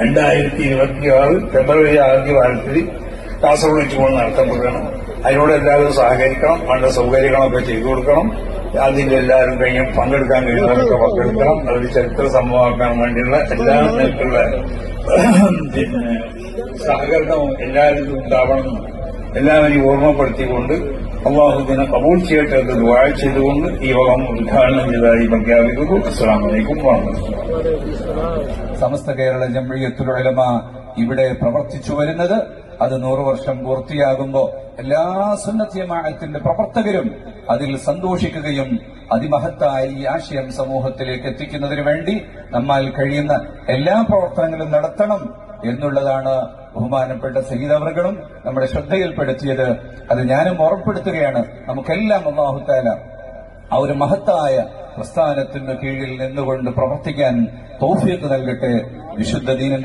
രണ്ടായിരത്തി ഇരുപത്തിയാറ് ഫെബ്രുവരി ആദ്യ വാരത്തിൽ കാസർഗോഡ് വെച്ചുകൊണ്ട് നടത്തപ്പെടുകയാണ് അതിനോട് എല്ലാവരും സഹകരിക്കണം വേണ്ട സൗകര്യങ്ങളൊക്കെ ചെയ്തു കൊടുക്കണം. അതിന്റെ എല്ലാവരും കഴിഞ്ഞ് പങ്കെടുക്കാൻ കഴിയുന്നവരൊക്കെ പങ്കെടുക്കണം. അതൊരു ചരിത്ര സംഭവമാക്കാൻ വേണ്ടിയുള്ള എല്ലാ നിലക്കുള്ള സഹകരണവും എല്ലാവരും ഉണ്ടാവണം. എല്ലാവരെയും ഓർമ്മപ്പെടുത്തിക്കൊണ്ട് അള്ളാഹുദിനെ കബൂൾ ചെയ്യട്ടെ എന്ന് ദുആ ചെയ്തുകൊണ്ട് ഈ വകം ഉദ്ഘാടനം ചെയ്തതായി പ്രഖ്യാപിക്കുന്നു. അസ്സാം വലൈക്കും സമസ്ത കേരള ജംഇയ്യത്തുൽ ഉലമ ഇവിടെ പ്രവർത്തിച്ചു വരുന്നത്. അത് നൂറു വർഷം പൂർത്തിയാകുമ്പോൾ എല്ലാ സുന്നത്യമായത്തിന്റെ പ്രവർത്തകരും അതിൽ സന്തോഷിക്കുകയും അതിമഹത്തായ ഈ ആശയം സമൂഹത്തിലേക്ക് എത്തിക്കുന്നതിന് വേണ്ടി നമ്മൾ കഴിയുന്ന എല്ലാ പ്രവർത്തനങ്ങളും നടത്തണം എന്നുള്ളതാണ് ബഹുമാനപ്പെട്ട സയ്യിദവറുകളും നമ്മുടെ ശ്രദ്ധയിൽപ്പെടുത്തിയത് അത് ഞാനും ഓർപ്പെടുത്തുകയാണ് നമുക്കെല്ലാം അള്ളാഹുത്താല ആ ഒരു മഹത്തായ പ്രസ്ഥാനത്തിന് കീഴിൽ നിന്നുകൊണ്ട് പ്രവർത്തിക്കാൻ തോഫിയത്ത് നൽകട്ടെ. വിശുദ്ധ ദീനന്റെ